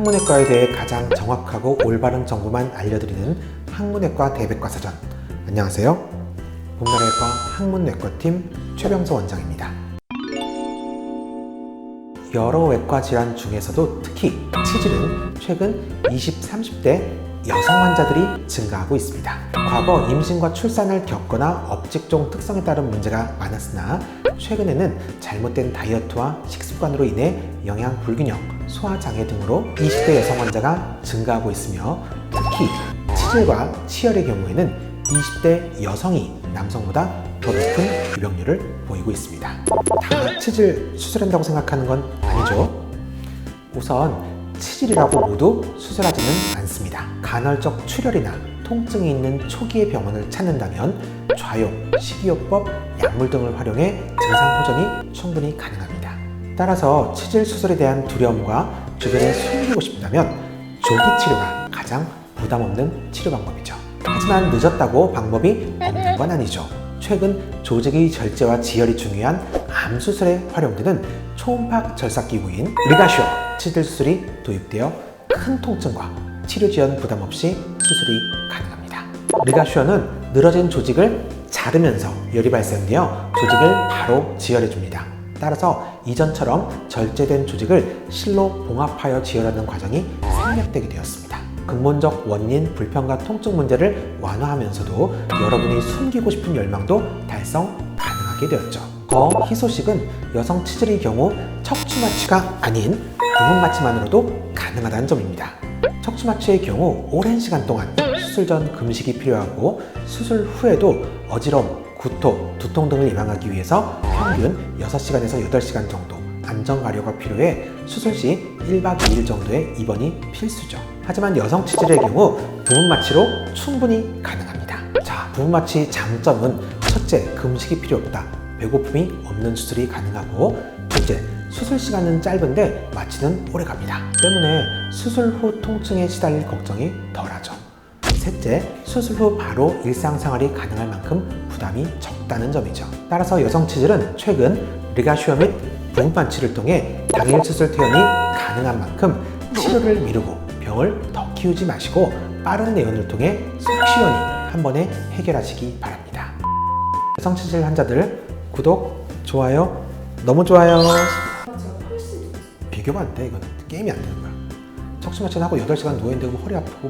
항문외과에 대해 가장 정확하고 올바른 정보만 알려드리는 항문외과 대백과 사전. 안녕하세요. 봄나라외과 항문외과팀 최병서 원장입니다. 여러 외과 질환 중에서도 특히 치질은 최근 20, 30대 여성 환자들이 증가하고 있습니다. 과거 임신과 출산을 겪거나 업직종 특성에 따른 문제가 많았으나 최근에는 잘못된 다이어트와 식습 관으로 인해 영양 불균형, 소화 장애 등으로 20대 여성 환자가 증가하고 있으며 특히 치질과 치열의 경우에는 20대 여성이 남성보다 더 높은 유병률을 보이고 있습니다. 다 치질 수술한다고 생각하는 건 아니죠. 우선 치질이라고 모두 수술하지는 않습니다. 간헐적 출혈이나 통증이 있는 초기의 병원을 찾는다면 좌욕, 식이요법, 약물 등을 활용해 증상 호전이 충분히 가능합니다. 따라서 치질 수술에 대한 두려움과 주변에 숨기고 싶다면 조기 치료가 가장 부담 없는 치료 방법이죠. 하지만 늦었다고 방법이 없는 건 아니죠. 최근 조직의 절제와 지혈이 중요한 암 수술에 활용되는 초음파 절삭 기구인 리가쇼 치질 수술이 도입되어 큰 통증과 치료 지연 부담 없이 수술이 가능합니다. 리가쇼는 늘어진 조직을 자르면서 열이 발생되어 조직을 바로 지혈해 줍니다. 따라서 이전처럼 절제된 조직을 실로 봉합하여 지혈하는 과정이 생략되게 되었습니다. 근본적 원인 불편과 통증 문제를 완화하면서도 여러분이 숨기고 싶은 열망도 달성 가능하게 되었죠. 거 희소식은 여성 치질의 경우 척추 마취가 아닌 부분 마취만으로도 가능하다는 점입니다. 척추 마취의 경우 오랜 시간 동안 수술 전 금식이 필요하고 수술 후에도 어지러움, 구토, 두통 등을 예방하기 위해서 평균 6시간에서 8시간 정도 안정 가료가 필요해 수술 시 1박 2일 정도의 입원이 필수죠. 하지만 여성 치질의 경우 부분 마취로 충분히 가능합니다. 자, 부분 마취 장점은 첫째, 금식이 필요 없다. 배고픔이 없는 수술이 가능하고 둘째, 수술 시간은 짧은데 마취는 오래 갑니다. 때문에 수술 후 통증에 시달릴 걱정이 덜하죠. 셋째, 수술 후 바로 일상생활이 가능할 만큼 부담이 적다는 점이죠. 따라서 여성 치질은 최근 리가슈어 및 부분 마취를 통해 당일 수술 퇴원이 가능한 만큼 치료를 미루고 병을 더 키우지 마시고 빠른 내원을 통해 속 시원히 한 번에 해결하시기 바랍니다. 여성 치질 환자들 구독, 좋아요, 너무 좋아요. 비교가 안 돼, 이거는. 게임이 안 되는 거야. 척추 마취는 하고 8시간 누워있는데 허리 아프고